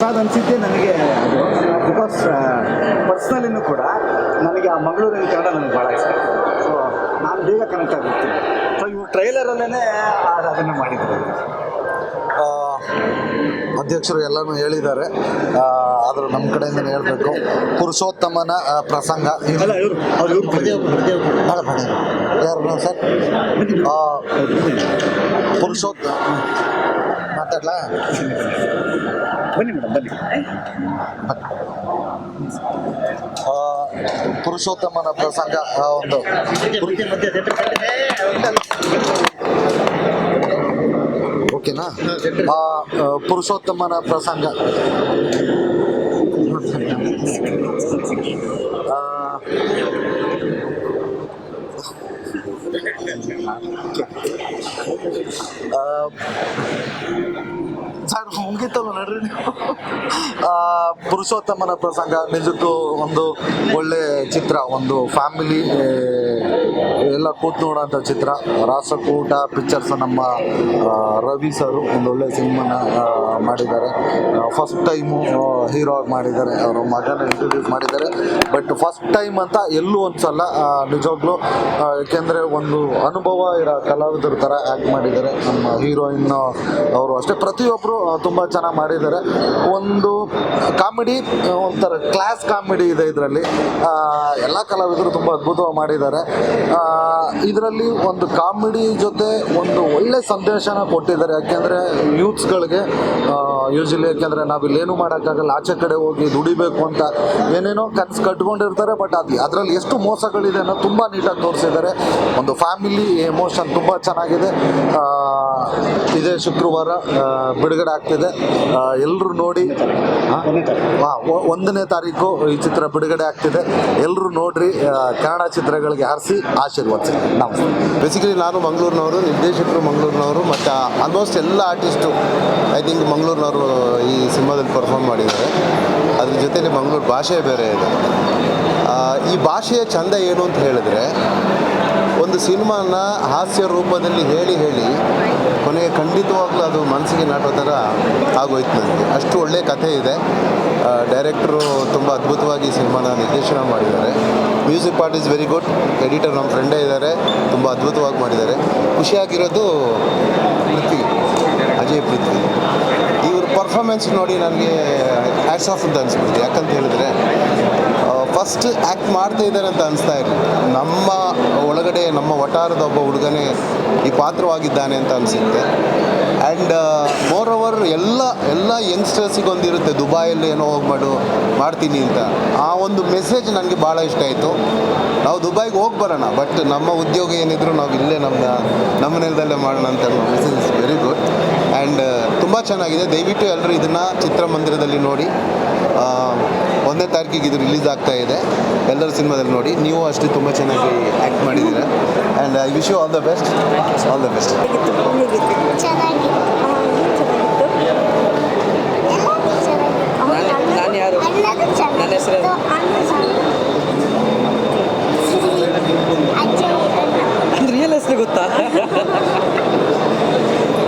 ಅನಿಸಿದ್ದೆ ನನಗೆ. ಅದು ಬಿಕಾಸ್ ಪರ್ಸ್ನಲಿನೂ ಕೂಡ ನನಗೆ ಆ ಮಂಗಳೂರಿನ ಕನ್ನಡ ನನಗೆ ಭಾಳ ಇಷ್ಟ. ಸೊ ನಾನು ಬೇಗ ಕನೆಕ್ಟ್ ಆಗಿರ್ತೀನಿ ಸೊ ಇವ್ರು ಟ್ರೈಲರಲ್ಲೇ ಅದನ್ನು ಮಾಡಿದ್ರು. ಆ, ಅಧ್ಯಕ್ಷರು ಎಲ್ಲನೂ ಹೇಳಿದ್ದಾರೆ. ಆ, ಆದರೂ ನಮ್ಮ ಕಡೆಯಿಂದ ಹೇಳಬೇಕು. ಪುರುಷೋತ್ತಮನ ಪ್ರಸಂಗ. ಅವ್ರು ಇವ್ರು ಯಾರು ಸರ್ ಪುರುಷೋತ್ತಮ ಪುರುಷೋತ್ತ ಮಾತಾಡ್ಲಾ? ಬನ್ನಿ ಮೇಡಮ್ ಬನ್ನಿ. ಪುರುಷೋತ್ತಮನ ಪ್ರಸಂಗ ಆ, ಒಂದು ಓಕೆನಾ? ಪುರುಷೋತ್ತಮನ ಪ್ರಸಂಗ. ಸರ್ ಮುಗಿತಲ್ಲ ನೋಡ್ರಿ ನೀವು ಪುರುಷೋತ್ತಮನ ಪ್ರಸಂಗ ನಿಜಕ್ಕೂ ಒಂದು ಒಳ್ಳೆ ಚಿತ್ರ ಒಂದು ಫ್ಯಾಮಿಲಿ ಎಲ್ಲ ಕೂತ್ ನೋಡೋಂಥ ಚಿತ್ರ. ರಾಸಕೂಟ ಪಿಕ್ಚರ್ಸ್ ನಮ್ಮ ರವಿ ಸರು ಒಳ್ಳೆ ಸಿನಿಮಾನ ಮಾಡಿದ್ದಾರೆ. ಫಸ್ಟ್ ಟೈಮು ಹೀರೋ ಆಗಿ ಮಾಡಿದ್ದಾರೆ. ಅವರ ಮಗನ ಇಂಟ್ರೊಡ್ಯೂಸ್ ಮಾಡಿದ್ದಾರೆ. ಬಟ್ ಫಸ್ಟ್ ಟೈಮ್ ಅಂತ ಎಲ್ಲೂ ಒಂದ್ಸಲ ನಿಜವಾಗ್ಲೂ ಏಕೆಂದರೆ ಒಂದು ಅನುಭವ ಇರೋ ಕಲಾವಿದರ ಥರ ಆ್ಯಕ್ಟ್ ಮಾಡಿದ್ದಾರೆ. ನಮ್ಮ ಹೀರೋಯಿನ್ ಅವರು ಅಷ್ಟೇ. ಪ್ರತಿಯೊಬ್ಬರು ತುಂಬ ಚೆನ್ನಾಗಿ ಮಾಡಿದ್ದಾರೆ. ಒಂದು ಕಾಮಿಡಿ ಒಂಥರ ಕ್ಲಾಸ್ ಕಾಮಿಡಿ ಇದೆ ಇದರಲ್ಲಿ. ಎಲ್ಲ ಕಲಾವಿದರು ತುಂಬ ಅದ್ಭುತವಾಗಿ ಮಾಡಿದ್ದಾರೆ. ಇದರಲ್ಲಿ ಒಂದು ಕಾಮಿಡಿ ಜೊತೆ ಒಂದು ಒಳ್ಳೆ ಸಂದೇಶನ ಕೊಟ್ಟಿದ್ದಾರೆ. ಯಾಕೆಂದರೆ ಯೂತ್ಸ್ಗಳಿಗೆ ಯೂಶಲಿ ಯಾಕೆಂದರೆ ನಾವಿಲ್ಲೇನು ಮಾಡೋಕ್ಕಾಗಲ್ಲ. ಆಚೆ ಕಡೆ ಹೋಗಿ ದುಡಿಬೇಕು ಅಂತ ಏನೇನೋ ಕನಸು ಕಟ್ಕೊಂಡಿರ್ತಾರೆ, ಬಟ್ ಅದು ಅದರಲ್ಲಿ ಎಷ್ಟು ಮೋಸಗಳಿದೆ ಅನ್ನೋ ತುಂಬ ನೀಟಾಗಿ ತೋರಿಸಿದ್ದಾರೆ. ಒಂದು ಫ್ಯಾಮಿಲಿ ಎಮೋಷನ್ ತುಂಬ ಚೆನ್ನಾಗಿದೆ. ಇದೇ ಶುಕ್ರವಾರ ಬಿಡುಗಡೆ ಆಗ್ತಿದೆ. ಎಲ್ಲರೂ ನೋಡಿ ಒಂದನೇ ತಾರೀಕು ಈ ಚಿತ್ರ ಬಿಡುಗಡೆ ಆಗ್ತಿದೆ. ಎಲ್ಲರೂ ನೋಡ್ರಿ ಕನ್ನಡ ಚಿತ್ರಗಳಿಗೆ ಹರಿಸಿ ಆಶೀರ್ವದಿಸಿ ನಮಸ್ತೆ ಬೇಸಿಕಲಿ ನಾನು ಮಂಗಳೂರಿನವರು, ನಿರ್ದೇಶಕರು ಮಂಗಳೂರಿನವರು, ಮತ್ತು ಆಲ್ಮೋಸ್ಟ್ ಎಲ್ಲ ಆರ್ಟಿಸ್ಟು ಐ ಥಿಂಕ್ ಮಂಗಳೂರಿನವರು ಈ ಸಿನಿಮಾದಲ್ಲಿ ಪರ್ಫಾರ್ಮ್ ಮಾಡಿದ್ದಾರೆ. ಅದ್ರ ಜೊತೆಗೆ ಮಂಗಳೂರು ಭಾಷೆ ಬೇರೆ ಇದೆ. ಈ ಭಾಷೆಯ ಚಂದ ಏನು ಅಂತ ಹೇಳಿದ್ರೆ, ಒಂದು ಸಿನಿಮಾನ ಹಾಸ್ಯ ರೂಪದಲ್ಲಿ ಹೇಳಿ ಹೇಳಿ ಕೊನೆಗೆ ಖಂಡಿತವಾಗ್ಲೂ ಅದು ಮನಸ್ಸಿಗೆ ನಾಟೋ ಥರ ಆಗೋಯ್ತು ನನಗೆ. ಅಷ್ಟು ಒಳ್ಳೆಯ ಕಥೆ ಇದೆ. ಡೈರೆಕ್ಟ್ರು ತುಂಬ ಅದ್ಭುತವಾಗಿ ಸಿನಿಮಾನ ನಿರ್ದೇಶನ ಮಾಡಿದ್ದಾರೆ. Music part is very good. Editor ನಮ್ಮ ಫ್ರೆಂಡೇ ಇದ್ದಾರೆ. ತುಂಬ ಅದ್ಭುತವಾಗಿ ಮಾಡಿದ್ದಾರೆ. ಖುಷಿಯಾಗಿರೋದು ಪೃಥ್ವಿ, ಅಜಯ್ ಪೃಥ್ವಿ. ಇವ್ರ ಪರ್ಫಾರ್ಮೆನ್ಸ್ ನೋಡಿ ನನಗೆ ಹ್ಯಾಟ್ಸ್ ಆಫ್ ಅಂತ ಅನಿಸ್ಬಿಡ್ತು. ಯಾಕಂತ ಹೇಳಿದ್ರೆ ಫಸ್ಟ್ ಆ್ಯಕ್ಟ್ ಮಾಡ್ತಾ ಇದ್ದಾರೆ ಅಂತ ಅನಿಸ್ತಾ ಇರಲಿಲ್ಲ ನಮ್ಮ ಒಳಗಡೆ, ನಮ್ಮ ವಟಾರದ ಒಬ್ಬ ಹುಡುಗನೇ ಈ ಪಾತ್ರವಾಗಿದ್ದಾನೆ ಅಂತ ಅನಿಸುತ್ತೆ. ಆ್ಯಂಡ್ ಮೋರ್ ಓವರ್ ಎಲ್ಲ ಎಲ್ಲ ಯಂಗ್ಸ್ಟರ್ಸಿಗೆ ಒಂದಿರುತ್ತೆ, ದುಬಾಯಲ್ಲಿ ಏನೋ ಹೋಗ್ಮಾಡು ಮಾಡ್ತೀನಿ ಅಂತ. ಆ ಒಂದು ಮೆಸೇಜ್ ನನಗೆ ಭಾಳ ಇಷ್ಟ ಆಯಿತು. ನಾವು ದುಬೈಗೆ ಹೋಗಿ ಬರೋಣ ಬಟ್ ನಮ್ಮ ಉದ್ಯೋಗ ಏನಿದ್ರು ನಾವು ಇಲ್ಲೇ ನಮ್ಮ ನಮ್ಮ ನೆಲದಲ್ಲೇ ಮಾಡೋಣ ಅಂತ message is very good and ತುಂಬ ಚೆನ್ನಾಗಿದೆ. ದಯವಿಟ್ಟು ಎಲ್ಲರೂ ಇದನ್ನು ಚಿತ್ರಮಂದಿರದಲ್ಲಿ ನೋಡಿ. ಒಂದನೇ ತಾರೀಕಿಗೆ ಇದು ರಿಲೀಸ್ ಆಗ್ತಾ ಇದೆ. ಎಲ್ಲರ ಸಿನಿಮಾದಲ್ಲಿ ನೋಡಿ. ನೀವು ಅಷ್ಟೇ ತುಂಬ ಚೆನ್ನಾಗಿ ಆ್ಯಕ್ಟ್ ಮಾಡಿದ್ದೀರಾ. And I wish you all the best all the best? ನನ್ನ? ಅಂದ್ರೆ ರಿಯಲ್ ಹೆಸರು ಗೊತ್ತಾ?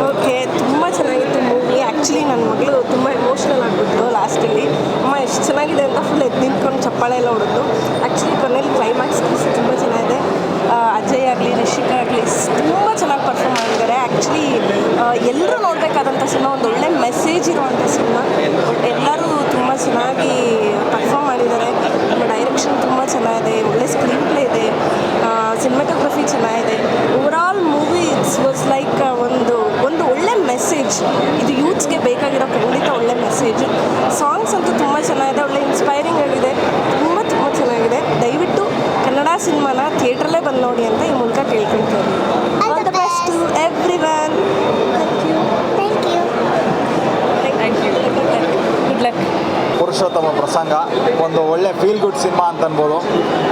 ಓಕೆ ತುಂಬ ಚೆನ್ನಾಗಿತ್ತು ಮೂವಿ ಆ್ಯಕ್ಚುಲಿ ನನ್ನ ಮಗಳು ತುಂಬ ಎಮೋಷ್ನಲ್ ಆಗಿಬಿಟ್ಟು ಲಾಸ್ಟಲ್ಲಿ ಎಷ್ಟು ಚೆನ್ನಾಗಿದೆ ಅಂತ ಫುಲ್ ಎದ್ದು ನಿಂತ್ಕೊಂಡು ಚಪ್ಪಾಳೆ ಎಲ್ಲ ಹೊಡೆದು. ಆ್ಯಕ್ಚುಲಿ ಕೊನೆಯಲ್ಲಿ ಕ್ಲೈಮ್ಯಾಕ್ಸ್ ತುಂಬ ಚೆನ್ನಾಗಿದೆ. ಅಜಯ್ ಆಗಲಿ ರಿಷಿಕಾ ಆಗಲಿ, ತುಂಬ ಚೆನ್ನಾಗಿ ಪರ್ಫಾರ್ಮ್ ಮಾಡಿದ್ದಾರೆ. ಆ್ಯಕ್ಚುಲಿ ಎಲ್ಲರೂ ನೋಡಬೇಕಾದಂಥ ಸಿನಿಮಾ, ಒಂದು ಒಳ್ಳೆ ಮೆಸೇಜ್ ಇರುವಂಥ ಸಿನಿಮಾ. ಬಟ್ ಎಲ್ಲರೂ ತುಂಬ ಚೆನ್ನಾಗಿ ಪರ್ಫಾರ್ಮ್ ಮಾಡಿದ್ದಾರೆ. ಡೈರೆಕ್ಷನ್ ತುಂಬ ಚೆನ್ನಾಗಿದೆ. ಒಳ್ಳೆ ಸ್ಕ್ರೀನ್ ಪ್ಲೇ ಇದೆ ಸಿನಿಮಾಟೋಗ್ರಫಿ ಚೆನ್ನಾಗಿದೆ. Overall movie it's was like ಒಂದು ಒಂದು ಮೆಸೇಜ್ ಇದು ಯೂತ್ಸ್ಗೆ ಬೇಕಾಗಿರೋ ಖಂಡಿತ ಒಳ್ಳೆ ಮೆಸೇಜ್ ಸಾಂಗ್ಸ್ ಅಂತೂ ತುಂಬ ಚೆನ್ನಾಗಿದೆ, ಒಳ್ಳೆ ಇನ್ಸ್ಪೈರಿಂಗ್ ಆಗಿದೆ. ತುಂಬ ತುಂಬ ಚೆನ್ನಾಗಿದೆ. ದಯವಿಟ್ಟು ಕನ್ನಡ ಸಿನಿಮಾನ ಥಿಯೇಟ್ರಲ್ಲೇ ಬಂದು ನೋಡಿ ಅಂತ ಈ ಮೂಲಕ ಕೇಳ್ಕೊಳ್ತೀನಿ All all the the best to best. Everyone thank you thank you thank you good luck Purushothama Prasanga. ಒಂದು ಒಳ್ಳೆ ಫೀಲ್ ಗುಡ್ ಸಿನಿಮಾ ಅಂತ ಅನ್ಬೋದು.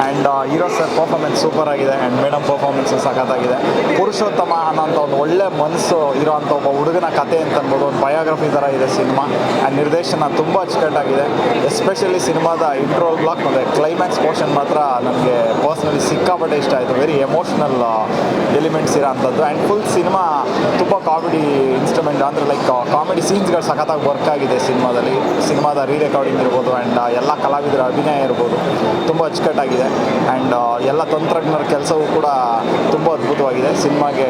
And hero sir performance super ಆಗಿದೆ. ಆ್ಯಂಡ್ ಮೇಡಮ್ ಪರ್ಫಾರ್ಮೆನ್ಸ್ ಸಖತ್ತಾಗಿದೆ. ಪುರುಷೋತ್ತಮ ಅನ್ನೋಂಥ ಒಂದು ಒಳ್ಳೆ ಮನಸ್ಸು ಇರೋವಂಥ ಒಬ್ಬ ಹುಡುಗನ ಕತೆ ಅಂತ ಅನ್ಬೋದು. ಒಂದು ಬಯೋಗ್ರಫಿ ಥರ ಇದೆ ಸಿನಿಮಾ. ಆ್ಯಂಡ್ ನಿರ್ದೇಶನ ತುಂಬ ಅಚ್ಚುಕಟ್ಟಾಗಿದೆ. ಎಸ್ಪೆಷಲಿ ಸಿನಿಮಾದ ಇಂಟ್ರೋಲ್ ಬ್ಲಾಕ್ ಮತ್ತು ಕ್ಲೈಮ್ಯಾಕ್ಸ್ ಪೋರ್ಷನ್ ಮಾತ್ರ ನನಗೆ ಪರ್ಸ್ನಲಿ ಸಿಕ್ಕಾಪಟ್ಟೆ ಇಷ್ಟ ಆಯಿತು. ವೆರಿ ಎಮೋಷ್ನಲ್ ಎಲಿಮೆಂಟ್ಸ್ ಇರೋ ಅಂಥದ್ದು. ಆ್ಯಂಡ್ ಫುಲ್ ಸಿನಿಮಾ ತುಂಬ ಕಾಮಿಡಿ ಇನ್ಸ್ಟ್ರೂಮೆಂಟ್ ಅಂದರೆ ಲೈಕ್ ಕಾಮಿಡಿ ಸೀನ್ಸ್ಗಳು ಸಖತ್ತಾಗಿ ವರ್ಕ್ ಆಗಿದೆ ಸಿನಿಮಾದಲ್ಲಿ. ಸಿನಿಮಾದ ರೀ ರೆಕಾರ್ಡಿಂಗ್ ಇರ್ಬೋದು ಆ್ಯಂಡ್ ಎಲ್ಲ ಕಲಾವಿದರ ಅಭಿನಯ ಇರ್ಬೋದು, ತುಂಬ ಅಚ್ಚುಕಟ್ಟಾಗಿದೆ. ಆ್ಯಂಡ್ ಎಲ್ಲ ತಂತ್ರಜ್ಞರ ಕೆಲಸವೂ ಕೂಡ ತುಂಬ ಅದ್ಭುತವಾಗಿದೆ. ಸಿನಿಮಾಗೆ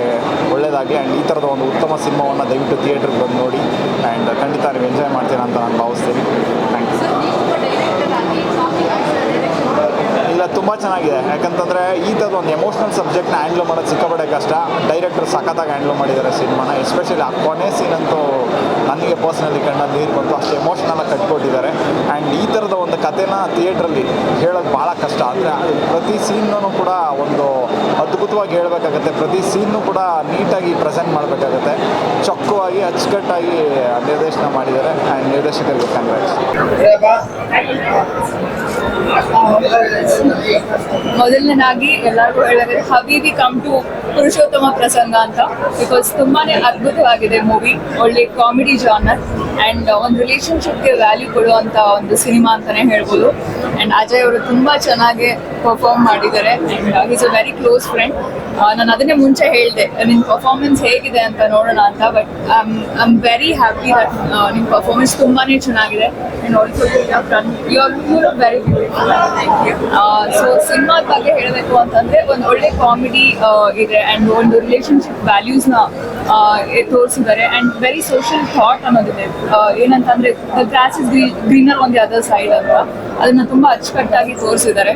ಒಳ್ಳೆಯದಾಗಿ ಆ್ಯಂಡ್ ಈ ಥರದ ಒಂದು ಉತ್ತಮ ಸಿನಿಮಾವನ್ನು ದಯವಿಟ್ಟು ಥಿಯೇಟ್ರಿಗೆ ಬಂದು ನೋಡಿ ಆ್ಯಂಡ್ ಖಂಡಿತ ನೀವು ಎಂಜಾಯ್ ಮಾಡ್ತೀರಾ ಅಂತ ನಾನು ಭಾವಿಸ್ತೀನಿ ಥ್ಯಾಂಕ್ ಯು ಇಲ್ಲ ತುಂಬ ಚೆನ್ನಾಗಿದೆ. ಯಾಕಂತಂದರೆ ಈ ಥರದ ಒಂದು ಎಮೋಷ್ನಲ್ ಸಬ್ಜೆಕ್ಟ್ನ ಹ್ಯಾಂಡ್ಲ್ ಮಾಡೋದು ಸಿಕ್ಕಾಪಟ್ಟೆ ಕಷ್ಟ. ಡೈರೆಕ್ಟರ್ ಸಖತ್ತಾಗಿ ಹ್ಯಾಂಡ್ಲ್ ಮಾಡಿದ್ದಾರೆ ಸಿನಿಮಾನ. ಎಸ್ಪೆಷಲಿ ಆ ಕೊನೆ ಸೀನ್ ಅಂತೂ ನನಗೆ ಪರ್ಸ್ನಲಿ ಕಣ್ಣಲ್ಲಿ ನೀರು ಬಂತು. ಅಷ್ಟು ಎಮೋಷ್ನಲಾಗಿ ಕಟ್ಕೊಟ್ಟಿದ್ದಾರೆ. ಆ್ಯಂಡ್ ಈ ಥರದ ಒಂದು ಕಥೆನ ಥಿಯೇಟ್ರಲ್ಲಿ ಹೇಳೋದು ಭಾಳ ಕಷ್ಟ. ಅಂದರೆ ಪ್ರತಿ ಸೀನ್ನೂ ಕೂಡ ಒಂದು ಅದ್ಭುತವಾಗಿ ಹೇಳಬೇಕಾಗತ್ತೆ. ಪ್ರತಿ ಸೀನ್ನು ಕೂಡ ನೀಟಾಗಿ ಪ್ರೆಸೆಂಟ್ ಮಾಡಬೇಕಾಗತ್ತೆ. ಚೊಕ್ಕವಾಗಿ, ಅಚ್ಚುಕಟ್ಟಾಗಿ ನಿರ್ದೇಶನ ಮಾಡಿದ್ದಾರೆ. ಆ್ಯಂಡ್ ನಿರ್ದೇಶಕರಿಗೆ ಕಂಗ್ರಾಟ್ಸ್ ಮೊದಲನೇದಾಗಿ ಎಲ್ಲರಿಗೂ ಹೇಳಿದ್ರೆ ಹಬೀಬಿ ಕಮ್ ಟು ಪುರುಷೋತ್ತಮ ಪ್ರಸಂಗ ಅಂತ ಬಿಕಾಸ್ ತುಂಬಾನೇ ಅದ್ಭುತವಾಗಿದೆ ಮೂವಿ ಒಳ್ಳೆ ಕಾಮಿಡಿ ಜಾನರ್ ಅಂಡ್ ಒಂದು ರಿಲೇಷನ್ಶಿಪ್ಗೆ ವ್ಯಾಲ್ಯೂ ಕೊಡುವಂಥ ಒಂದು ಸಿನಿಮಾ ಅಂತಲೇ ಹೇಳ್ಬೋದು. ಆ್ಯಂಡ್ ಅಜಯ್ ಅವರು ತುಂಬ ಚೆನ್ನಾಗಿ ಪರ್ಫಾರ್ಮ್ ಮಾಡಿದ್ದಾರೆ. And is a very close friend ನಾನು ಅದನ್ನೇ ಮುಂಚೆ ಹೇಳಿದೆ ನಿನ್ನ ಪರ್ಫಾರ್ಮೆನ್ಸ್ ಹೇಗಿದೆ ಅಂತ ನೋಡೋಣ ಅಂತ but I'm am very happy that ನಿಮ್ಮ ಪರ್ಫಾರ್ಮೆನ್ಸ್ ತುಂಬಾ ಚೆನ್ನಾಗಿದೆ. And also you are you very so ಸಿನಿಮಾದ ಬಗ್ಗೆ ಹೇಳಬೇಕು ಅಂತಂದ್ರೆ ಒಂದು ಒಳ್ಳೆ ಕಾಮಿಡಿ ಇದೆ. ಅಂಡ್ ಒಂದು ರಿಲೇಷನ್ಶಿಪ್ ವ್ಯಾಲ್ಯೂಸ್ನ ತೋರಿಸಿದ್ದಾರೆ. ಅಂಡ್ ವೆರಿ ಸೋಷಿಯಲ್ ಥಾಟ್ ಅನ್ನೋದಿದೆ. ಏನಂತಂದ್ರೆ the grass is greener on the other side ಅಂತ. ಅದನ್ನ ತುಂಬಾ ಅಚ್ಚುಕಟ್ಟಾಗಿ ತೋರಿಸಿದ್ದಾರೆ.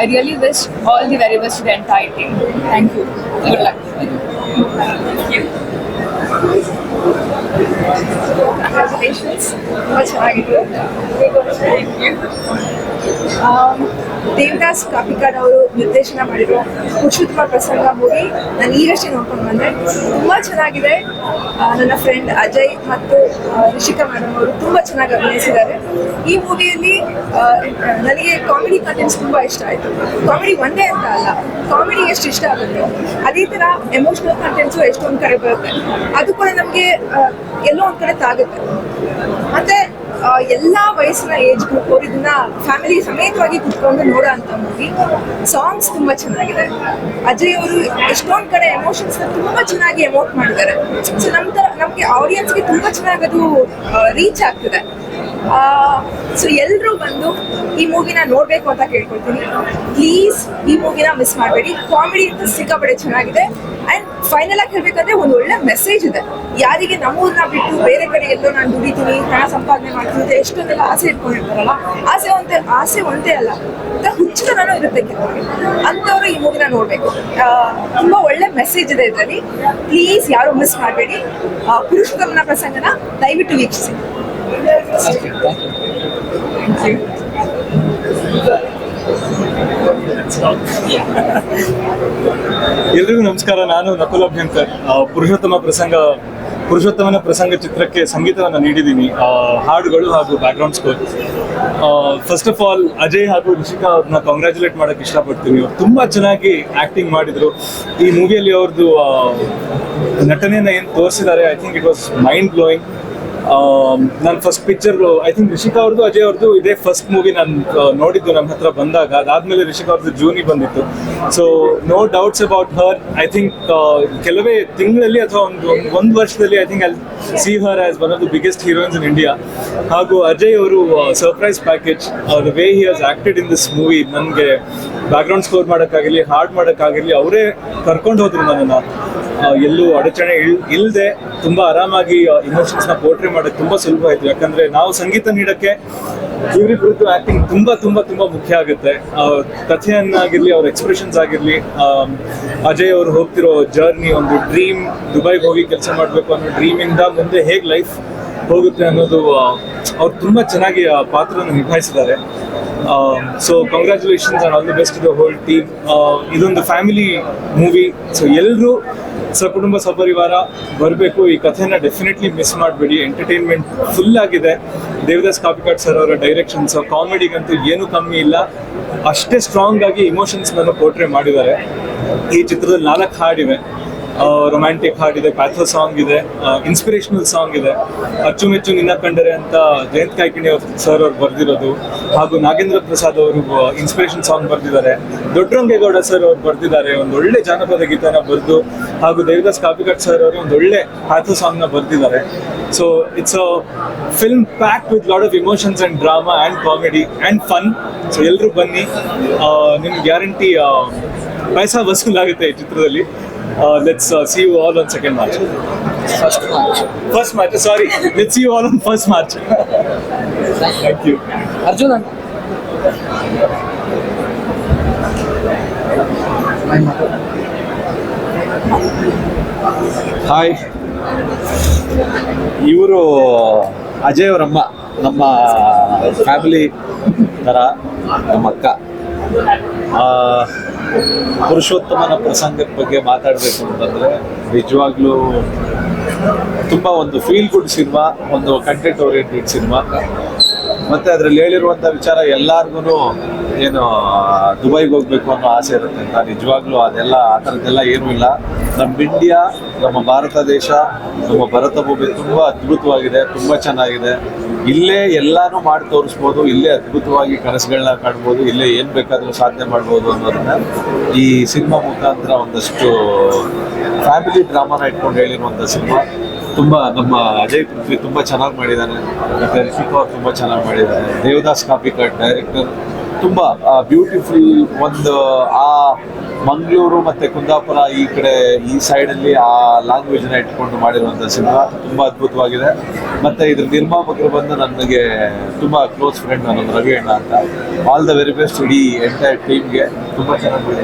I really best all the very best the entire team thank you good luck ಚೆನ್ನಾಗಿತ್ತು. ಆಮ್, ದೇವದಾಸ್ ಕಾಪಿಕಾಡ್ ನಿರ್ದೇಶನ ಮಾಡಿರೋ ಪುರುಷೋತ್ತಮ ಪ್ರಸಂಗ ಮೂವಿ. ನಾನು ಈಗಷ್ಟೇ ನೋಡ್ಕೊಂಡು ಬಂದೆ. ತುಂಬ ಚೆನ್ನಾಗಿದೆ. ನನ್ನ ಫ್ರೆಂಡ್ ಅಜಯ್ ಮತ್ತು ರಿಷಿಕಾ ಮೇಡಮ್ ಅವರು ತುಂಬ ಚೆನ್ನಾಗಿ ಅಭಿನಯಿಸಿದ್ದಾರೆ. ಈ ಮೂವಿಯಲ್ಲಿ ನನಗೆ ಕಾಮಿಡಿ ಕಂಟೆಂಟ್ಸ್ ತುಂಬ ಇಷ್ಟ ಆಯಿತು. ಕಾಮಿಡಿ ಒಂದೇ ಅಂತ ಅಲ್ಲ ಕಾಮಿಡಿ ಎಷ್ಟು ಇಷ್ಟ ಆಗುತ್ತೆ? ಅದೇ ಥರ ಎಮೋಷನಲ್ ಕಂಟೆಂಟ್ಸು ಎಷ್ಟೊಂದು ಕಡೆ ಬರುತ್ತೆ. ಅದು ಕೂಡ ನಮಗೆ ಎಲ್ಲೋ ಒಂದು ಕಡೆ ತಾಗುತ್ತೆ. ಮತ್ತೆ ಎಲ್ಲಾ ವಯಸ್ಸಿನ ಏಜ್ ಗ್ರೂಪ್ ಅವ್ರು ಇದನ್ನ ಫ್ಯಾಮಿಲಿ ಸಮೇತವಾಗಿ ಕುತ್ಕೊಂಡು ನೋಡೋ ಅಂತ ಮೂವಿ ಸಾಂಗ್ಸ್ ತುಂಬಾ ಚೆನ್ನಾಗಿದೆ. ಅಜಯ್ ಅವರು ಎಷ್ಟೊಂದ್ ಕಡೆ ಎಮೋಷನ್ಸ್ ತುಂಬಾ ಚೆನ್ನಾಗಿ ಎಮೋಟ್ ಮಾಡಿದ್ದಾರೆ. ಸೊ ನಮ್ ತರ, ನಮ್ಗೆ ಆಡಿಯನ್ಸ್ಗೆ ತುಂಬಾ ಚೆನ್ನಾಗಿ ಅದು ರೀಚ್ ಆಗ್ತಿದೆ. ಸೊ ಎಲ್ಲರೂ ಬಂದು ಈ ಮೂವಿನ ನೋಡ್ಬೇಕು ಅಂತ ಕೇಳ್ಕೊಳ್ತೀನಿ. ಪ್ಲೀಸ್ ಈ ಮೂವಿನ ಮಿಸ್ ಮಾಡಬೇಡಿ. ಕಾಮಿಡಿ ಅಂತ ಸಿಕ್ಕಾಪಟ್ಟೆ ಚೆನ್ನಾಗಿದೆ. ಅಂಡ್ ಫೈನಲ್ ಆಗಿ ಹೇಳ್ಬೇಕಂದ್ರೆ ಒಂದು ಒಳ್ಳೆ ಮೆಸೇಜ್ ಇದೆ. ಯಾರಿಗೆ ನಮ್ಮೂರನ್ನ ಬಿಟ್ಟು ಬೇರೆ ಕಡೆ ಎಲ್ಲೋ ನಾನು ದುಡಿತೀನಿ ಹಣ ಸಂಪಾದನೆ ಮಾಡ್ತೀನಿ ಅಂತ ಎಷ್ಟೊಂದೆಲ್ಲ ಆಸೆ ಇಟ್ಕೊಂಡಿರ್ತಾರಲ್ಲ ಆಸೆ ಒಂದೇ ಆಸೆ ಒಂದೇ ಅಲ್ಲ. ಅಂತ ಹುಚ್ಚುತನೂ ಇರುತ್ತೆ ಕೆಲವರಿಗೆ. ಅಂಥವ್ರು ಈ ಮೂವಿನ ನೋಡಬೇಕು. ತುಂಬಾ ಒಳ್ಳೆ ಮೆಸೇಜ್ ಇದೆ ಇದರಲ್ಲಿ. ಪ್ಲೀಸ್ ಯಾರು ಮಿಸ್ ಮಾಡಬೇಡಿ. ಪುರುಷೋತ್ತಮನ ಪ್ರಸಂಗನ ದಯವಿಟ್ಟು ವೀಕ್ಷಿಸಿ. ಎಲ್ರಿಗೂ ನಮಸ್ಕಾರ. ನಾನು ನಕುಲ್ ಅಭ್ಯಂಕರ್. ಪುರುಷೋತ್ತಮ ಪ್ರಸಂಗ, ಪುರುಷೋತ್ತಮನ ಪ್ರಸಂಗ ಚಿತ್ರಕ್ಕೆ ಸಂಗೀತವನ್ನು ನೀಡಿದ್ದೀನಿ. ಹಾಡುಗಳು ಹಾಗೂ background score first of all Ajay ಹಾಗೂ ರಿಷಿಕಾ ಅವ್ರನ್ನ ಕಾಂಗ್ರ್ಯಾಚುಲೇಟ್ ಮಾಡೋಕೆ ಇಷ್ಟಪಡ್ತೀನಿ. ಅವ್ರು ತುಂಬ ಚೆನ್ನಾಗಿ ಆಕ್ಟಿಂಗ್ ಮಾಡಿದರು. ಈ ಮೂವಿಯಲ್ಲಿ ಅವ್ರದ್ದು ನಟನೆಯನ್ನು ಏನು ತೋರಿಸಿದ್ದಾರೆ I think it was mind blowing ನನ್ನ first picture I think Rishika ಅವ್ರದ್ದು ಅಜಯ್ ಅವ್ರದ್ದು ಇದೇ ಫಸ್ಟ್ ಮೂವಿ ನಾನು ನೋಡಿದ್ದು ನಮ್ಮ ಹತ್ರ ಬಂದಾಗ. ಅದಾದ್ಮೇಲೆ ರಿಷಿಕಾ ಅವ್ರದ್ದು ಜೂನಿ ಬಂದಿತ್ತು. So no doubts about her I think ಕೆಲವೇ ತಿಂಗಳಲ್ಲಿ ಅಥವಾ ಒಂದು ಒಂದು ವರ್ಷದಲ್ಲಿ I think I see her as one of the biggest heroines in India ಹಾಗೂ ಅಜಯ್ ಅವರು surprise package the way he has acted in this movie ನನಗೆ ಬ್ಯಾಕ್ಗ್ರೌಂಡ್ ಸ್ಕೋರ್ ಮಾಡೋಕ್ಕಾಗಿರಲಿ ಹಾಡ್ ಮಾಡೋಕ್ಕಾಗಿರಲಿ, ಅವರೇ ಕರ್ಕೊಂಡು ಹೋದ್ರು ನನ್ನನ್ನು. ಎಲ್ಲೂ ಅಡಚಣೆ ಇಲ್ ಇಲ್ಲದೆ ತುಂಬ ಆರಾಮಾಗಿ ಇಮೋಷನ್ಸ್ನ ಪೋರ್ಟ್ರಿ ಮಾಡೋಕ್ಕೆ ತುಂಬ ಸುಲಭ ಆಯಿತು. ಯಾಕಂದರೆ ನಾವು ಸಂಗೀತ ನೀಡೋಕ್ಕೆ ಇವರಿಬ್ಬರದ್ದು ಆ್ಯಕ್ಟಿಂಗ್ ತುಂಬ ತುಂಬ ತುಂಬ ಮುಖ್ಯ ಆಗುತ್ತೆ. ಕಥೆಯನ್ನಾಗಿರಲಿ ಅವ್ರ ಎಕ್ಸ್ಪ್ರೆಷನ್ಸ್ ಆಗಿರಲಿ ಅಜಯ್ ಅವರು ಹೋಗ್ತಿರೋ ಜರ್ನಿ ಒಂದು ಡ್ರೀಮ್ ದುಬೈಗೆ ಹೋಗಿ ಕೆಲಸ ಮಾಡಬೇಕು ಅನ್ನೋ ಡ್ರೀಮಿಂದ ಮುಂದೆ ಹೇಗೆ ಲೈಫ್ ಹೋಗುತ್ತೆ ಅನ್ನೋದು ಅವ್ರು ತುಂಬ ಚೆನ್ನಾಗಿ ಆ ಪಾತ್ರವನ್ನು ನಿಭಾಯಿಸಿದ್ದಾರೆ. So congratulations on all the best the whole team ಇದೊಂದು ಫ್ಯಾಮಿಲಿ ಮೂವಿ ಸೊ ಎಲ್ಲರೂ ಸಕುಟುಂಬ ಸಪರಿವಾರ ಬರಬೇಕು. ಈ ಕಥೆನ ಡೆಫಿನೆಟ್ಲಿ ಮಿಸ್ ಮಾಡಬೇಡಿ. ಎಂಟರ್ಟೈನ್ಮೆಂಟ್ ಫುಲ್ ಆಗಿದೆ. ದೇವದಾಸ್ ಕಾಪಿಕಾಟ್ ಸರ್ ಅವರ ಡೈರೆಕ್ಷನ್ಸ್ ಕಾಮಿಡಿಗಂತೂ ಏನು ಕಮ್ಮಿ ಇಲ್ಲ. ಅಷ್ಟೇ ಸ್ಟ್ರಾಂಗ್ ಆಗಿ ಇಮೋಷನ್ಸ್ನನ್ನು ಪೋರ್ಟ್ರೇ ಮಾಡಿದ್ದಾರೆ. ಈ ಚಿತ್ರದಲ್ಲಿ ನಾಲ್ಕು ಹಾಡಿವೆ. ರೊಮ್ಯಾಂಟಿಕ್ ಹಾಡಿದೆ ಪ್ಯಾಥೋ ಸಾಂಗ್ ಇದೆ ಇನ್ಸ್ಪಿರೇಷನಲ್ ಸಾಂಗ್ ಇದೆ. ಅಚ್ಚುಮೆಚ್ಚು ನಿನ್ನ ಕಂಡರೆ ಅಂತ ಜಯಂತ್ ಕಾಯ್ಕಿಣಿ ಅವ್ರು ಸರ್ ಅವ್ರು ಬರೆದಿರೋದು. ಹಾಗೂ ನಾಗೇಂದ್ರ ಪ್ರಸಾದ್ ಅವರು ಇನ್ಸ್ಪಿರೇಷನ್ ಸಾಂಗ್ ಬರೆದಿದ್ದಾರೆ. ದೊಡ್ಡರಂಗೇಗೌಡ ಸರ್ ಅವ್ರು ಬರೆದಿದ್ದಾರೆ. ಒಂದು ಒಳ್ಳೆ ಜಾನಪದ ಗೀತನ ಬರೆದು, ಹಾಗೂ ದೇವದಾಸ್ ಕಾಪಿಕಟ್ ಸರ್ ಅವರು ಒಂದು ಒಳ್ಳೆ ಪ್ಯಾಥೋ ಸಾಂಗ್ನ ಬರೆದಿದ್ದಾರೆ. So it's a film pack with lot of emotions and drama and comedy and fun so ಎಲ್ಲರೂ ಬನ್ನಿ. ನಿಮ್ಗೆ ಗ್ಯಾರಂಟಿ ಪೈಸಾ ವಸೂಲಾಗುತ್ತೆ ಈ ಚಿತ್ರದಲ್ಲಿ. let's see you all on second March first March first March sorry let's see you all on first March thank you Arjun ಅಂತ hi ಇವರು ಅಜಯ್ ಅವರಮ್ಮ ನಮ್ಮ family ಥರ ನಮ್ಮ ಅಕ್ಕ ಆ, ಪುರುಷೋತ್ತಮನ ಪ್ರಸಂಗದ ಬಗ್ಗೆ ಮಾತಾಡಬೇಕು ಅಂತಂದರೆ ನಿಜವಾಗ್ಲೂ ತುಂಬ ಒಂದು ಫೀಲ್ ಗುಡ್ ಸಿನಿಮಾ ಒಂದು ಕಂಟೆಂಟ್ ಓರಿಯೆಂಟೆಡ್ ಸಿನಿಮಾ ಮತ್ತೆ ಅದರಲ್ಲಿ ಹೇಳಿರುವಂಥ ವಿಚಾರ ಎಲ್ಲಾರ್ಗು ಏನು ದುಬೈಗೆ ಹೋಗ್ಬೇಕು ಅನ್ನೋ ಆಸೆ ಇರುತ್ತೆ ಅಂತ ನಿಜವಾಗ್ಲೂ ಅದೆಲ್ಲ, ಆ ಥರದ್ದೆಲ್ಲ ಏನೂ ಇಲ್ಲ. ನಮ್ಮ ಇಂಡಿಯಾ ನಮ್ಮ ಭಾರತ ದೇಶ, ನಮ್ಮ ಭರತ ಭೂಮಿ ತುಂಬ ಅದ್ಭುತವಾಗಿದೆ, ತುಂಬ ಚೆನ್ನಾಗಿದೆ. ಇಲ್ಲೇ ಎಲ್ಲಾನು ಮಾಡಿ ತೋರಿಸ್ಬೋದು, ಇಲ್ಲೇ ಅದ್ಭುತವಾಗಿ ಕನಸುಗಳನ್ನ ಕಾಣ್ಬೋದು, ಇಲ್ಲೇ ಏನು ಬೇಕಾದರೂ ಸಾಧನೆ ಮಾಡ್ಬೋದು ಅನ್ನೋದನ್ನ ಈ ಸಿನಿಮಾ ಮುಖಾಂತರ ಒಂದಷ್ಟು ಫ್ಯಾಮಿಲಿ ಡ್ರಾಮಾನ ಇಟ್ಕೊಂಡು ಹೇಳಿರುವಂಥ ಸಿನಿಮಾ. ತುಂಬ ನಮ್ಮ ಅಜಯ್ ಪೃಥ್ವಿ ತುಂಬ ಚೆನ್ನಾಗಿ ಮಾಡಿದ್ದಾನೆ ಮತ್ತು ರಿಷಿಕ್ ಅವ್ರು ತುಂಬ ಚೆನ್ನಾಗಿ ಮಾಡಿದ್ದಾರೆ ದೇವದಾಸ್ ಕಾಪಿಕಟ್ ಡೈರೆಕ್ಟರ್ ತುಂಬ ಬ್ಯೂಟಿಫುಲ್ ಒಂದು ಆ ಮಂಗಳೂರು ಮತ್ತು ಕುಂದಾಪುರ ಈ ಕಡೆ ಈ ಸೈಡಲ್ಲಿ ಆ ಲ್ಯಾಂಗ್ವೇಜನ್ನ ಇಟ್ಕೊಂಡು ಮಾಡಿರುವಂಥ ಸಿನಿಮಾ ತುಂಬ ಅದ್ಭುತವಾಗಿದೆ. ಮತ್ತು ಇದ್ರ ನಿರ್ಮಾಪಕರು ಬಂದು ನನಗೆ ತುಂಬ ಕ್ಲೋಸ್ ಫ್ರೆಂಡ್ ನನ್ನ ರವಿ ಅಣ್ಣ ಅಂತ. ಆಲ್ ದ ವೆರಿ ಬೆಸ್ಟ್ ಇಡೀ ಎಂಟೈರ್ ಟೀಮ್ಗೆ ತುಂಬ ಚೆನ್ನಾಗಿ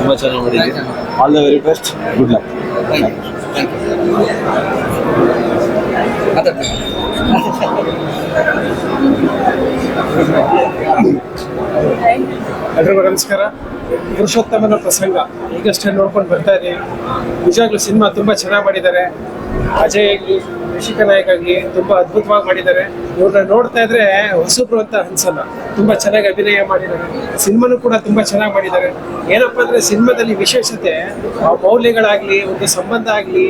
ತುಂಬ ಚೆನ್ನಾಗಿ all the very best good luck ಮಾತಾಡ್ತೀನಿ ಎಲ್ರಿಗೂ ನಮಸ್ಕಾರ. ಪುರುಷೋತ್ತಮನ ಪ್ರಸಂಗ. ಈಗಷ್ಟೇ ನೋಡ್ಕೊಂಡು ಬರ್ತಾ ಇದ್ದೀವಿ ನಿಜವಾಗ್ಲೂ ಸಿನಿಮಾ ತುಂಬ ಚೆನ್ನಾಗಿ ಮಾಡಿದ್ದಾರೆ. ಅಜಯ್ ಆಗಲಿ ಋಷಿಕ ನಾಯಕ್ ಆಗಲಿ ತುಂಬ ಅದ್ಭುತವಾಗಿ ಮಾಡಿದ್ದಾರೆ. ಇವ್ರನ್ನ ನೋಡ್ತಾ ಇದ್ರೆ ಹೊಸಬ್ರು ಅಂತ ಅನ್ಸಲ್ಲ. ತುಂಬ ಚೆನ್ನಾಗಿ ಅಭಿನಯ ಮಾಡಿದ್ದಾರೆ. ಸಿನಿಮಾನು ಕೂಡ ತುಂಬ ಚೆನ್ನಾಗಿ ಮಾಡಿದ್ದಾರೆ. ಏನಪ್ಪ ಅಂದರೆ ಸಿನಿಮಾದಲ್ಲಿ ವಿಶೇಷತೆ, ಆ ಮೌಲ್ಯಗಳಾಗಲಿ, ಒಂದು ಸಂಬಂಧ ಆಗಲಿ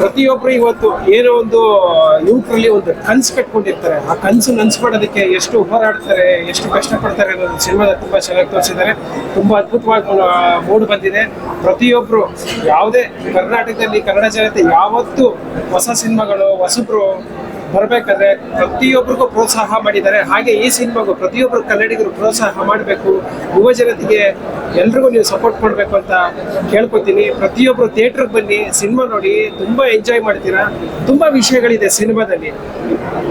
ಪ್ರತಿಯೊಬ್ಬರು ಇವತ್ತು ಏನೋ ಒಂದು ಯುವಕರಲ್ಲಿ ಒಂದು ಕನ್ಸು ಕಟ್ಕೊಂಡಿರ್ತಾರೆ. ಆ ಕನಸು ನನ್ಸ್ಕೊಡೋದಕ್ಕೆ ಎಷ್ಟು ಹೋರಾಡ್ತಾರೆ, ಎಷ್ಟು ಕಷ್ಟಪಡ್ತಾರೆ ಅನ್ನೋದು ಸಿನಿಮಾದ ತುಂಬ ಚೆನ್ನಾಗಿ ತೋರಿಸಿದ್ದಾರೆ. ತುಂಬ ಅದ್ಭುತವಾಗಿ ಮೂಡ್ ಬಂದಿದೆ. ಪ್ರತಿಯೊಬ್ಬರು ಯಾವುದೇ ಕರ್ನಾಟಕದಲ್ಲಿ ಕನ್ನಡ ಜನತೆ ಯಾವತ್ತೂ ಹೊಸ ಸಿನಿಮಾಗಳು ಹೊಸಬ್ರು ಬರಬೇಕಾದ್ರೆ ಪ್ರತಿಯೊಬ್ಬರಿಗೂ ಪ್ರೋತ್ಸಾಹ ಮಾಡಿದ್ದಾರೆ. ಹಾಗೆ ಈ ಸಿನಿಮಾಗೂ ಪ್ರತಿಯೊಬ್ಬರು ಕನ್ನಡಿಗರು ಪ್ರೋತ್ಸಾಹ ಮಾಡಬೇಕು. ಯುವ ಜನತೆಗೆ ಎಲ್ರಿಗೂ ನೀವು ಸಪೋರ್ಟ್ ಮಾಡಬೇಕು ಅಂತ ಕೇಳ್ಕೊತೀನಿ. ಪ್ರತಿಯೊಬ್ಬರು ಥಿಯೇಟ್ರಿಗೆ ಬನ್ನಿ, ಸಿನಿಮಾ ನೋಡಿ, ತುಂಬ ಎಂಜಾಯ್ ಮಾಡ್ತೀರಾ? ತುಂಬ ವಿಷಯಗಳಿದೆ ಸಿನಿಮಾದಲ್ಲಿ.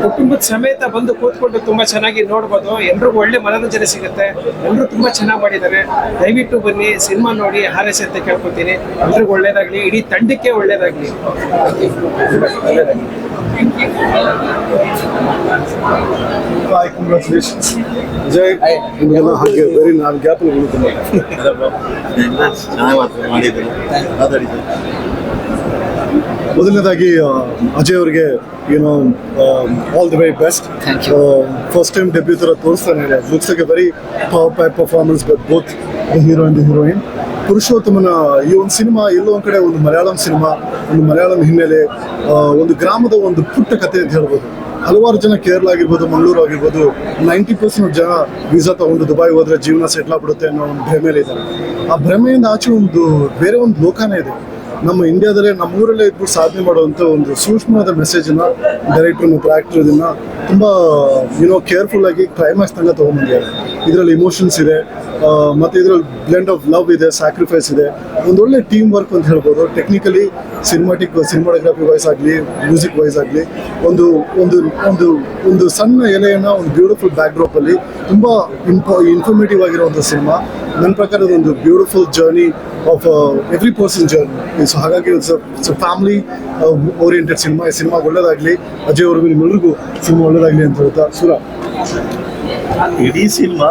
ಕುಟುಂಬದ ಸಮೇತ ಬಂದು ಕೂತ್ಕೊಂಡು ತುಂಬ ಚೆನ್ನಾಗಿ ನೋಡ್ಬೋದು. ಎಲ್ರಿಗೂ ಒಳ್ಳೆ ಮನೋರಂಜನೆ ಸಿಗುತ್ತೆ. ಎಲ್ಲರೂ ತುಂಬ ಚೆನ್ನಾಗಿ ಮಾಡಿದ್ದಾರೆ. ದಯವಿಟ್ಟು ಬನ್ನಿ, ಸಿನಿಮಾ ನೋಡಿ ಹಾರೈಸಿ ಅಂತ ಕೇಳ್ಕೊತೀನಿ. ಎಲ್ರಿಗೂ ಒಳ್ಳೇದಾಗಲಿ. ಇಡೀ ತಂಡಕ್ಕೆ ಒಳ್ಳೇದಾಗಲಿ ಹಾಯ್ ಕಂಗ್ರಾಚುಲೇಷನ್ಸ್ ಜೈ ನಿಮಗೆಲ್ಲ ಹಾಗೆ ವೆರಿ ನಾನು ಗ್ಯಾಪಲ್ಲಿ ಉಳಿತೀನಿ ಮೊದಲನೇದಾಗಿ ಅಜಯ್ ಅವರಿಗೆ ಏನೋ all the very best first time debut ಥರ ತೋರಿಸ್ತಾನೆ looks like a very power performance but both the hero and the heroine ಪುರುಷೋತ್ತಮನ ಈ ಒಂದು ಸಿನಿಮಾ ಎಲ್ಲೋ ಒಂದು ಕಡೆ ಒಂದು ಮಲಯಾಳಂ ಸಿನಿಮಾ ಒಂದು ಮಲಯಾಳಂ ಹಿನ್ನೆಲೆ ಒಂದು ಗ್ರಾಮದ ಒಂದು ಪುಟ್ಟ ಕಥೆ ಅಂತ ಹೇಳ್ಬೋದು. ಹಲವಾರು ಜನ ಕೇರಳ ಆಗಿರ್ಬೋದು, ಮಂಗಳೂರು ಆಗಿರ್ಬೋದು ನೈಂಟಿ ಪರ್ಸೆಂಟ್ ಜನ ವೀಸಾ ತಗೊಂಡು ದುಬೈ ಹೋದ್ರೆ ಜೀವನ ಸೆಟ್ಲ್ ಆಗ್ಬಿಡುತ್ತೆ ಅನ್ನೋ ಒಂದು ಭ್ರಮೆಯಲ್ಲಿ ಇದ್ದಾರೆ. ಆ ಭ್ರಮೆಯಿಂದ ಆಚೆ ಒಂದು ಬೇರೆ ಒಂದು ಲೋಕನೇ ಇದೆ. ನಮ್ಮ ಇಂಡಿಯಾದಲ್ಲೇ ನಮ್ಮ ಊರಲ್ಲೇ ಇದ್ಬಿಟ್ಟು ಸಾಧನೆ ಮಾಡುವಂಥ ಒಂದು ಸೂಕ್ಷ್ಮವಾದ ಮೆಸೇಜನ್ನ ಡೈರೆಕ್ಟರ್ ಮತ್ತು ಆ್ಯಕ್ಟರ್ ಇದನ್ನು ತುಂಬ ಯುನೋ ಕೇರ್ಫುಲ್ಲಾಗಿ ಕ್ಲೈಮ್ಯಾಕ್ಸ್ ತನಕ ತೊಗೊಂಬಂದಿದ್ದಾರೆ ಇದರಲ್ಲಿ ಇಮೋಷನ್ಸ್ ಇದೆ ಮತ್ತು ಇದರಲ್ಲಿ ಬ್ಲೆಂಡ್ ಆಫ್ ಲವ್ ಇದೆ ಸ್ಯಾಕ್ರಿಫೈಸ್ ಇದೆ. ಒಂದೊಳ್ಳೆ ಟೀಮ್ ವರ್ಕ್ ಅಂತ ಹೇಳ್ಬೋದು. ಟೆಕ್ನಿಕಲಿ ಸಿನಿಮಾಟಿಕ್ ಸಿನಿಮಾಟೋಗ್ರಫಿ ವೈಸ್ ಆಗಲಿ ಮ್ಯೂಸಿಕ್ ವೈಸ್ ಆಗಲಿ, ಒಂದು ಒಂದು ಒಂದು ಒಂದು ಸಣ್ಣ ಎಲೆಯನ್ನು ಒಂದು ಬ್ಯೂಟಿಫುಲ್ ಬ್ಯಾಕ್ಡ್ರಾಪಲ್ಲಿ ತುಂಬ ಇಂಪ ಇನ್ಫಾರ್ಮೇಟಿವ್ ಆಗಿರುವಂಥ ಸಿನಿಮಾ ನನ್ನ ಪ್ರಕಾರ ಒಂದು beautiful journey of every person journey so ಹಾಗಾಗಿ ಇಟ್ಸ್ ಫ್ಯಾಮಿಲಿ ಓರಿಯೆಂಟೆಡ್ ಸಿನಿಮಾ ಈ ಸಿನಿಮಾ ಒಳ್ಳೇದಾಗಲಿ. ಅಜಯ್ ಅವ್ರಿಗೂ ನಿಮ್ಮೆಲ್ರಿಗೂ ಸಿನಿಮಾ ಒಳ್ಳೇದಾಗಲಿ ಅಂತ ಹೇಳ್ತಾ ಸುರ. ಇಡೀ ಸಿನಿಮಾ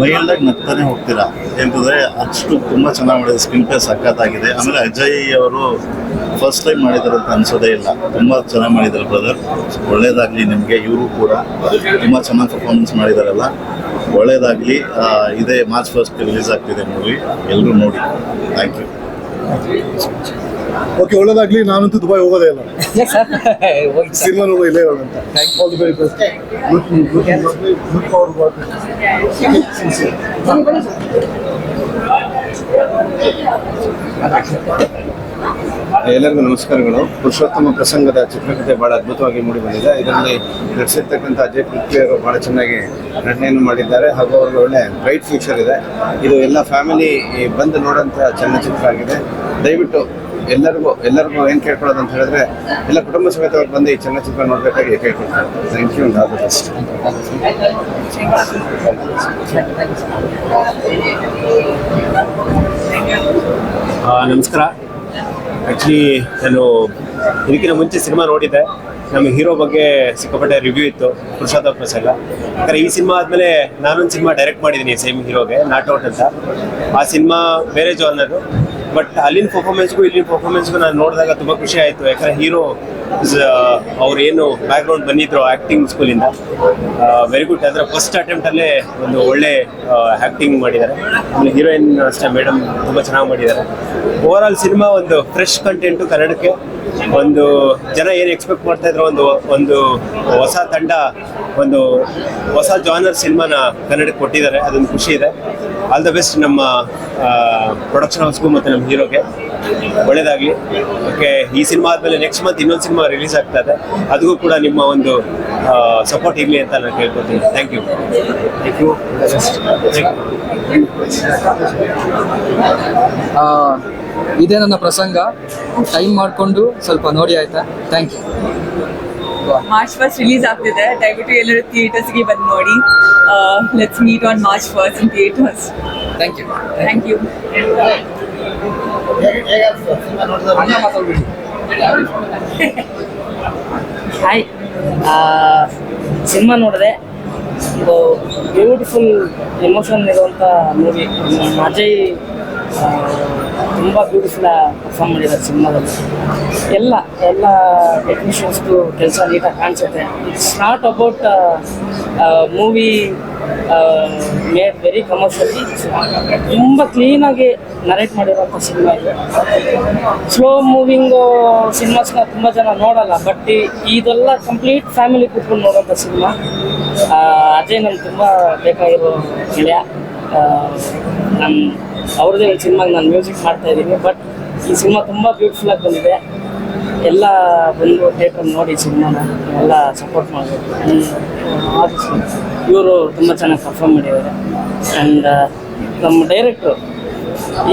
ಮೈಲ್ಡಾಗಿ ನಗ್ತಾನೆ ಹೋಗ್ತೀರಾ? ಯಾಕಂದರೆ ಅಷ್ಟು ತುಂಬ ಚೆನ್ನಾಗಿ ಮಾಡಿದೆ ಸ್ಕ್ರೀನ್ ಪ್ಲೇ ಸಖತ್ತಾಗಿದೆ. ಆಮೇಲೆ ಅಜಯ್ ಅವರು ಫಸ್ಟ್ ಟೈಮ್ ಮಾಡಿದ್ದಾರೆ ಅಂತ ಅನ್ಸೋದೇ ಇಲ್ಲ. ತುಂಬ ಚೆನ್ನಾಗಿ ಮಾಡಿದ್ದಾರೆ ಬ್ರದರ್ ಒಳ್ಳೇದಾಗಲಿ ನಿಮಗೆ, ಇವರು ಕೂಡ. ತುಂಬ ಚೆನ್ನಾಗಿ ಪರ್ಫಾರ್ಮೆನ್ಸ್ ಮಾಡಿದಾರಲ್ಲ. ಒಳ್ಳೇದಾಗಲಿ ಇದೇ ಮಾರ್ಚ್ ಫಸ್ಟ್ ರಿಲೀಸ್ ಆಗ್ತಿದೆ ಮೂವಿ ಎಲ್ಲರೂ ನೋಡಿ. ಥ್ಯಾಂಕ್ ಯು ಓಕೆ ಒಳ್ಳೇದಾಗ್ಲಿ. ನಾನಂತೂ ದುಬೈ ಹೋಗೋದೇ ಇಲ್ಲ. ಸಿನಿಮಾ ನೋಡೋ ಇಲ್ಲೇ ಅಂತ. All the very best look forward ಎಲ್ಲರಿಗೂ ನಮಸ್ಕಾರಗಳು. ಪುರುಷೋತ್ತಮ ಪ್ರಸಂಗದ ಚಿತ್ರಕಥೆ ಬಹಳ ಅದ್ಭುತವಾಗಿ ಮೂಡಿ ಬಂದಿದೆ. ಇದರಲ್ಲಿ ನಟಿಸಿರ್ತಕ್ಕಂಥ ಅಜಯ್ ಅವರು ಬಹಳ ಚೆನ್ನಾಗಿ ನಟನೆಯನ್ನು ಮಾಡಿದ್ದಾರೆ ಹಾಗೂ ಅವ್ರಿಗೆ ಒಳ್ಳೆ ಬ್ರೈಟ್ ಫ್ಯೂಚರ್ ಇದೆ. ಇದು ಎಲ್ಲ ಫ್ಯಾಮಿಲಿ ಬಂದು ನೋಡೋಂಥ ಚಲನಚಿತ್ರ ಆಗಿದೆ. ದಯವಿಟ್ಟು ಎಲ್ಲರಿಗೂ ಎಲ್ಲರಿಗೂ ಏನು ಕೇಳ್ಕೊಳ್ಳೋದು ಅಂತ ಹೇಳಿದ್ರೆ ಎಲ್ಲ ಕುಟುಂಬ ಸಮೇತವಾಗಿ ಬಂದು ಈ ಚಲನಚಿತ್ರ ನೋಡಬೇಕಾಗಿ ಕೇಳ್ಕೊಳ್ತಾರೆ. Thank you all the best ಆ, ನಮಸ್ಕಾರ. ಆ್ಯಕ್ಚುಲಿ ನಾನು ಇದಕ್ಕಿಂತ ಮುಂಚೆ ಸಿನಿಮಾ ನೋಡಿದ್ದೆ. ನಮ್ಮ ಹೀರೋ ಬಗ್ಗೆ ಸಿಕ್ಕಾಪಟ್ಟೆ ರಿವ್ಯೂ ಇತ್ತು, ಪುರುಷೋತ್ತಮ ಎಲ್ಲ. ಯಾಕಂದರೆ ಈ ಸಿನಿಮಾ ಆದಮೇಲೆ ನಾನೊಂದು ಸಿನಿಮಾ ಡೈರೆಕ್ಟ್ ಮಾಡಿದ್ದೀನಿ ಸೇಮ್ ಹೀರೋಗೆ ನಾಟ್ ಔಟ್ ಅಂತ. ಆ ಸಿನಿಮಾ ಬೇರೆ ಜಾನರು ಬಟ್ ಅಲ್ಲಿನ ಪರ್ಫಾರ್ಮೆನ್ಸ್ಗೂ ಇಲ್ಲಿನ ಪರ್ಫಾರ್ಮೆನ್ಸ್ಗೂ ನಾನು ನೋಡಿದಾಗ ತುಂಬ ಖುಷಿ ಆಯಿತು. ಯಾಕಂದರೆ ಹೀರೋ ಅವ್ರು ಏನು ಬ್ಯಾಕ್ಗ್ರೌಂಡ್ ಬಂದಿದ್ರು ಆ್ಯಕ್ಟಿಂಗ್ ಸ್ಕೂಲಿಂದ ವೆರಿ ಗುಡ್ ಅಂದರೆ ಫಸ್ಟ್ ಅಟೆಂಪ್ಟಲ್ಲೇ ಒಂದು ಒಳ್ಳೆ ಆ್ಯಕ್ಟಿಂಗ್ ಮಾಡಿದ್ದಾರೆ. ಆಮೇಲೆ ಹೀರೋಯಿನ್ ಅಷ್ಟೇ ಮೇಡಮ್ ತುಂಬ ಚೆನ್ನಾಗಿ ಮಾಡಿದ್ದಾರೆ. ಓವರ್ ಆಲ್ ಸಿನಿಮಾ ಒಂದು ಫ್ರೆಶ್ ಕಂಟೆಂಟು ಕನ್ನಡಕ್ಕೆ. ಒಂದು ಜನ ಏನು ಎಕ್ಸ್ಪೆಕ್ಟ್ ಮಾಡ್ತಾ ಇದ್ರು, ಒಂದು ಒಂದು ಹೊಸ ತಂಡ, ಒಂದು ಹೊಸ ಜಾನರ್ ಸಿನಿಮಾನ ಕನ್ನಡಕ್ಕೆ ಕೊಟ್ಟಿದ್ದಾರೆ. ಅದೊಂದು ಖುಷಿ ಇದೆ. ಆಲ್ ದ ಬೆಸ್ಟ್ ನಮ್ಮ ಪ್ರೊಡಕ್ಷನ್ ಹೌಸ್ಗೂ ಮತ್ತು ನಮ್ಮ ಹೀರೋಗೆ. ಒಳ್ಳೇದಾಗಲಿ. ಓಕೆ ಈ ಸಿನಿಮಾ ಆದಮೇಲೆ ನೆಕ್ಸ್ಟ್ ಮಂತ್ ಇನ್ನೊಂದು ಸಿನಿಮಾ ರಿಲೀಸ್ ಆಗ್ತಾ ಇದೆ. ಅದಕ್ಕೂ ಕೂಡ ನಿಮ್ಮ ಒಂದು ಸಪೋರ್ಟ್ ಇರಲಿ ಅಂತ ನಾನು ಕೇಳ್ಕೊತೀನಿ ಥ್ಯಾಂಕ್ ಯು ಥ್ಯಾಂಕ್ ಯು ಇದೇ ನನ್ನ ಪ್ರಸಂಗ. ಟೈಮ್ ಮಾಡಿಕೊಂಡು ಸ್ವಲ್ಪ ನೋಡಿ ಆಯ್ತಾ? Thank you March first release ಆಗ್ತಿದೆ. ದಯವಿಟ್ಟು ಎಲ್ಲರೂ ಥಿಯೇಟರ್ಸ್ಗೆ ಬಂದು ನೋಡಿ. Let's meet on March first in theatres thank you thank you hi cinema ನೋಡಿದೆ. ಒಂದು ಬ್ಯೂಟಿಫುಲ್ ಎಮೋಷನ್ ಇರುವಂಥ ಮೂವಿ. ಅಜಯ್ ತುಂಬ ಬ್ಯೂಟಿಫುಲ್ ಪರ್ಫಾರ್ಮ್ ಮಾಡಿದ್ದಾರೆ ಸಿನಿಮಾದಲ್ಲಿ. ಎಲ್ಲ ಎಲ್ಲ ಟೆಕ್ನಿಷಿಯನ್ಸ್ದು ಕೆಲಸ ನೀಟಾಗಿ ಕಾಣಿಸುತ್ತೆ. It's not about movie made very commercially ತುಂಬ ಕ್ಲೀನಾಗಿ ನರೇಟ್ ಮಾಡಿರುವಂಥ ಸಿನಿಮಾ ಇದು. ಸ್ಲೋ ಮೂವಿಂಗ್ ಸಿನಿಮಾಸ್ನ ತುಂಬ ಜನ ನೋಡಲ್ಲ ಬಟ್ ಇದೆಲ್ಲ ಕಂಪ್ಲೀಟ್ ಫ್ಯಾಮಿಲಿ ಕೂತ್ಕೊಂಡು ನೋಡೋಂಥ ಸಿನಿಮಾ ಅಜಯ್ ನನ್ಗೆ ತುಂಬ ಬೇಕಾಗಿರೋ ಗೆಳೆಯ. ನನ್ನ ಅವ್ರದ್ದೇ ಈ ಸಿನಿಮಾಗೆ ನಾನು ಮ್ಯೂಸಿಕ್ ಮಾಡ್ತಾ ಇದ್ದೀನಿ ಬಟ್ ಈ ಸಿನಿಮಾ ತುಂಬ ಬ್ಯೂಟಿಫುಲ್ಲಾಗಿ ಬಂದಿದೆ. ಎಲ್ಲ ಬಂದು ಥಿಯೇಟರ್ ನೋಡಿ ಸಿನಿಮಾನ ಎಲ್ಲ ಸಪೋರ್ಟ್ ಮಾಡಬೇಕು ಇವರು ತುಂಬ ಚೆನ್ನಾಗಿ ಪರ್ಫಾರ್ಮ್ ಮಾಡಿದ್ದಾರೆ. ಆ್ಯಂಡ್ ನಮ್ಮ ಡೈರೆಕ್ಟ್ರು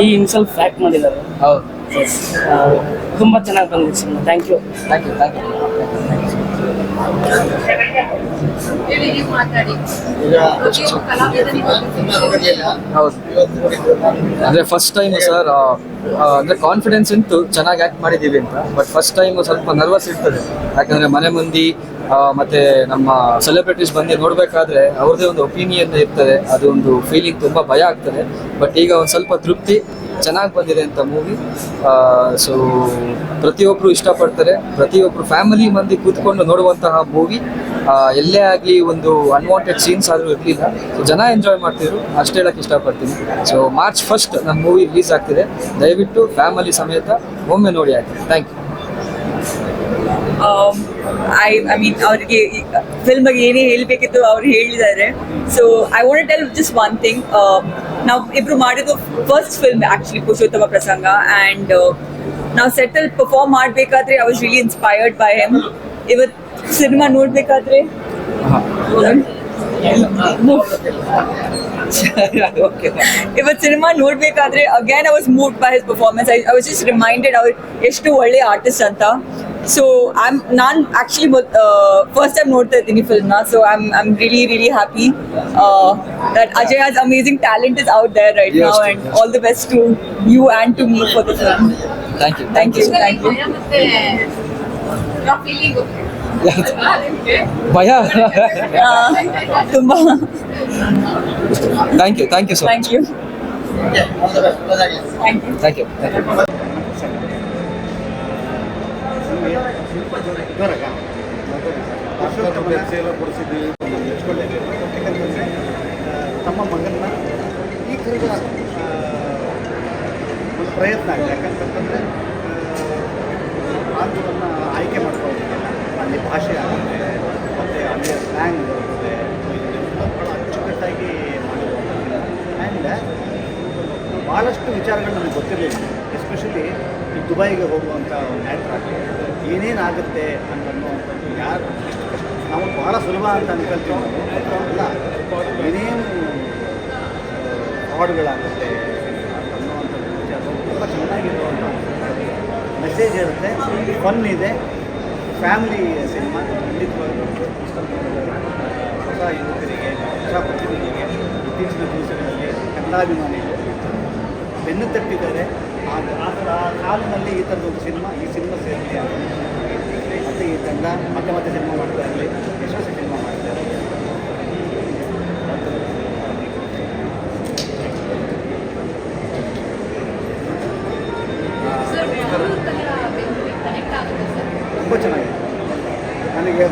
ಈ ಇನ್ಸಲ್ಫ್ ಆ್ಯಕ್ಟ್ ಮಾಡಿದ್ದಾರೆ. ಹೌದು. ತುಂಬ ಚೆನ್ನಾಗಿ ಬಂದಿದೆ cinema. Thank you thank you thank you ಹೌದು. ಅಂದರೆ ಫಸ್ಟ್ ಟೈಮ್ ಸರ್ ಅಂದರೆ ಕಾನ್ಫಿಡೆನ್ಸ್ ಇಂತು ಚೆನ್ನಾಗಿ ಆ್ಯಕ್ಟ್ ಮಾಡಿದ್ದೀವಿ ಅಂತ. ಬಟ್ ಫಸ್ಟ್ ಟೈಮ್ ಸ್ವಲ್ಪ ನರ್ವಸ್ ಇರ್ತದೆ. ಯಾಕಂದ್ರೆ ಮನೆ ಮಂದಿ ಮತ್ತೆ ನಮ್ಮ ಸೆಲೆಬ್ರಿಟೀಸ್ ಬಂದು ನೋಡಬೇಕಾದ್ರೆ ಅವ್ರದ್ದೇ ಒಂದು ಒಪಿನಿಯನ್ ಇರ್ತದೆ. ಅದೊಂದು ಫೀಲಿಂಗ್ ತುಂಬ ಭಯ ಆಗ್ತದೆ. ಬಟ್ ಈಗ ಒಂದು ಸ್ವಲ್ಪ ತೃಪ್ತಿ ಚೆನ್ನಾಗಿ ಬಂದಿದೆ ಅಂತ ಮೂವಿ ಸೊ ಪ್ರತಿಯೊಬ್ಬರು ಇಷ್ಟಪಡ್ತಾರೆ. ಪ್ರತಿಯೊಬ್ಬರು ಫ್ಯಾಮಿಲಿ ಮಂದಿ ಕೂತ್ಕೊಂಡು ನೋಡುವಂತಹ ಮೂವಿ ಎಲ್ಲೇ ಆಗಲಿ ಒಂದು ಅನ್ವಾಂಟೆಡ್ ಸೀನ್ಸ್ ಆದರೂ ಇರಲಿಲ್ಲ. ಸೊ ಜನ ಎಂಜಾಯ್ ಮಾಡ್ತಿದ್ರು. ಅಷ್ಟು ಹೇಳಕ್ಕೆ ಇಷ್ಟಪಡ್ತೀನಿ. ಸೊ ಮಾರ್ಚ್ ಫಸ್ಟ್ ನಮ್ಮ ಮೂವಿ ರಿಲೀಸ್ ಆಗ್ತಿದೆ. ದಯವಿಟ್ಟು ಫ್ಯಾಮಿಲಿ ಸಮೇತ ಒಮ್ಮೆ ನೋಡಿ ಆಯ್ತು. Thank you I I mean ಅವರಿಗೆ ಫಿಲ್ಮ್ ಬಗ್ಗೆ ಏನೇ ಹೇಳಬೇಕಿತ್ತು ಅವ್ರು ಹೇಳಿದ್ದಾರೆ. So I want tell just one thing ನಾವು ಇಬ್ರು ಮಾಡಿದ್ದು first film actually Purushottama Prasanga. And ನಾವು ಸೆಟಲ್ ಪರ್ಫಾರ್ಮ್ ಮಾಡಬೇಕಾದ್ರೆ I was really inspired by him ಇವತ್ತು ಸಿನಿಮಾ ನೋಡಬೇಕಾದ್ರೆ ಇವತ್ತು ಸಿನಿಮಾ ನೋಡ್ಬೇಕಾದ್ರೆ again I was moved by his performance I was just reminded ಅವ್ರು ಎಷ್ಟು ಒಳ್ಳೆ ಆರ್ಟಿಸ್ಟ್ ಅಂತ ಸೊ ಐಮ್ ನಾನು ಆ್ಯಕ್ಚುಲಿ ಫಸ್ಟ್ ಟೈಮ್ ನೋಡ್ತಾ ಇದ್ದೀನಿ ಫಿಲ್ಮ್ನ so I'm I'm really really happy that Ajay has amazing talent is out there right now and all the best to you and to me for the film thank you thank you thank you ಭಯ? ತುಂಬಾ. Thank you thank you sir thank you thank you ತಮ್ಮ ಮಗನ್ನ ಈ ಪ್ರಯತ್ನ ಆಗಿದೆ ಯಾಕಂತಂದರೆ ಭಾಷೆ ಆಗುತ್ತೆ. ಮತ್ತು ಅಲ್ಲಿಯ ಸ್ಲ್ಯಾಂಗ್ ಇದೆಲ್ಲ ಭಾಳ ಅಚ್ಚುಕಟ್ಟಾಗಿ ಮಾಡಿರುವಂಥದ್ದು ಆ್ಯಂಡ್ ಭಾಳಷ್ಟು ವಿಚಾರಗಳು ನಮಗೆ ಗೊತ್ತಿರಲಿಲ್ಲ. ಎಸ್ಪೆಷಲಿ ಈ ದುಬೈಗೆ ಹೋಗುವಂಥ ಒಂದು ಆಗಲಿ ಏನೇನು ಆಗುತ್ತೆ ಅನ್ನುವಂಥದ್ದು ಯಾರು ನಾವು ಭಾಳ ಸುಲಭ ಅಂತ ಅನ್ಕೊಳ್ತೀವಿ ಅಲ್ಲ, ಏನೇನು ಫ್ರಾಡ್ಗಳಾಗುತ್ತೆ ಅನ್ನುವಂಥದ್ದು ವಿಚಾರ ತುಂಬ ಚೆನ್ನಾಗಿರುವಂಥ ಮೆಸೇಜ್ ಇರುತ್ತೆ. ಫನ್ ಇದೆ. ಫ್ಯಾಮಿಲಿ ಸಿನಿಮಾ ಖಂಡಿತವಾಗ್ಲೂ ಹೊಸ ಯುವಕರಿಗೆ ಹೊಸ ಪ್ರತಿನಿಧಿಗೆ ಇತ್ತೀಚಿನ ದಿವಸಗಳಲ್ಲಿ ಕನ್ನಡಾಭಿಮಾನಿಗಳು ಬೆನ್ನು ತಟ್ಟಿದ್ದಾರೆ. ಆ ಕಾಲದಲ್ಲಿ ಈ ಥರದೊಂದು ಸಿನಿಮಾ ಈ ಸಿನಿಮಾ ಸೇರಿದೆ ಮತ್ತು ಈ ತಂಡ ಮತ್ತೆ ಮತ್ತೆ ಸಿನಿಮಾ ಮಾಡ್ತಾ ಇರಲಿ ಯಶಸ್ವಿ ಸಿನಿಮಾ ಮಾಡ್ತಾರೆ ತುಂಬ ಚೆನ್ನಾಗಿದೆ. ನನಗೆ